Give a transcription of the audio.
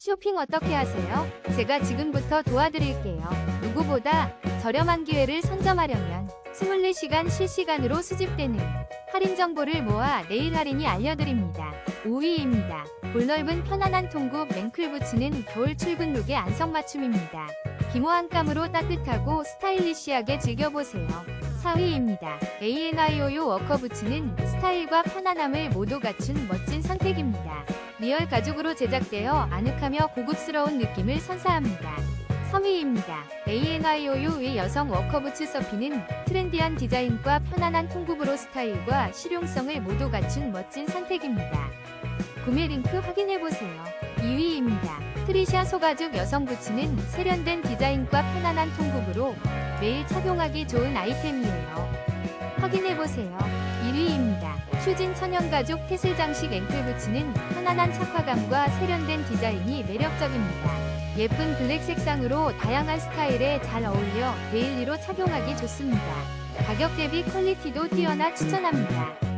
쇼핑 어떻게 하세요? 제가 지금부터 도와드릴게요. 누구보다 저렴한 기회를 선점하려면 24시간 실시간으로 수집되는 할인 정보를 모아 내일 할인이 알려드립니다. 5위입니다. 볼넓은 편안한 통굽 랭클 부츠는 겨울 출근 룩의 안성맞춤입니다. 기모한 감으로 따뜻하고 스타일리시하게 즐겨보세요. 4위입니다. ANIOU 워커 부츠는 스타일과 편안함을 모두 갖춘 멋진 선택입니다. 리얼 가죽으로 제작되어 아늑하며 고급스러운 느낌을 선사합니다. 3위입니다. ANIOU의 여성 워커부츠 서피는 트렌디한 디자인과 편안한 통굽으로 스타일과 실용성을 모두 갖춘 멋진 선택입니다. 구매 링크 확인해보세요. 2위입니다. 트리샤 소가죽 여성 부츠는 세련된 디자인과 편안한 통굽으로 매일 착용하기 좋은 아이템이에요. 확인해보세요. 1위입니다. 휴진 천연가죽 태슬 장식 앵클 부츠는 편안한 착화감과 세련된 디자인이 매력적입니다. 예쁜 블랙 색상으로 다양한 스타일에 잘 어울려 데일리로 착용하기 좋습니다. 가격 대비 퀄리티도 뛰어나 추천합니다.